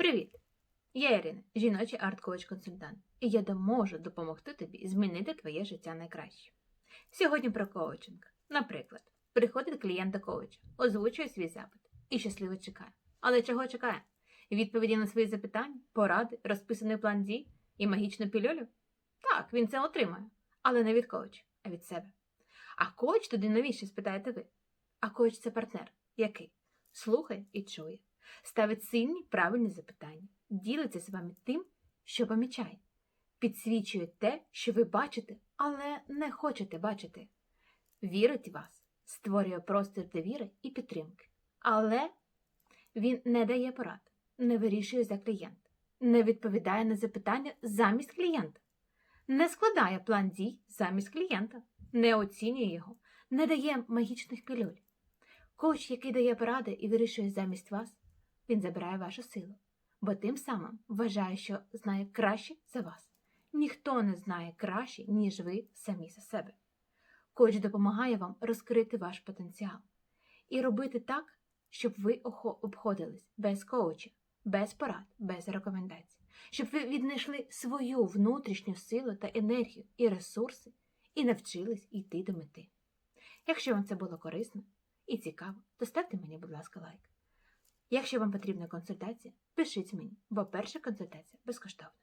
Привіт! Я Ірина, жіночий арт-коуч-консультант, і я можу допомогти тобі змінити твоє життя на краще. Сьогодні про коучинг. Наприклад, приходить клієнт до коуча, озвучує свій запит і щасливо чекає. Але чого чекає? Відповіді на свої запитання, поради, розписаний план дій і магічну пілюлю? Так, він це отримає, але не від коуча, а від себе. А коуч тоді навіщо спитаєте ви? А коуч це партнер, який слухає і чує, ставить сильні правильні запитання, ділиться з вами тим, що помічає, підсвічує те, що ви бачите, але не хочете бачити. Вірить в вас, створює простір довіри і підтримки. Але він не дає порад, не вирішує за клієнта, не відповідає на запитання замість клієнта, не складає план дій замість клієнта, не оцінює його, не дає магічних пілюль. Коуч, який дає поради і вирішує замість вас, він забирає вашу силу, бо тим самим вважає, що знає краще за вас. Ніхто не знає краще, ніж ви самі за себе. Коуч допомагає вам розкрити ваш потенціал і робити так, щоб ви обходились без коуча, без порад, без рекомендацій, щоб ви віднайшли свою внутрішню силу та енергію і ресурси і навчились йти до мети. Якщо вам це було корисно і цікаво, то ставте мені, будь ласка, лайк. Якщо вам потрібна консультація, пишіть мені, бо перша консультація безкоштовна.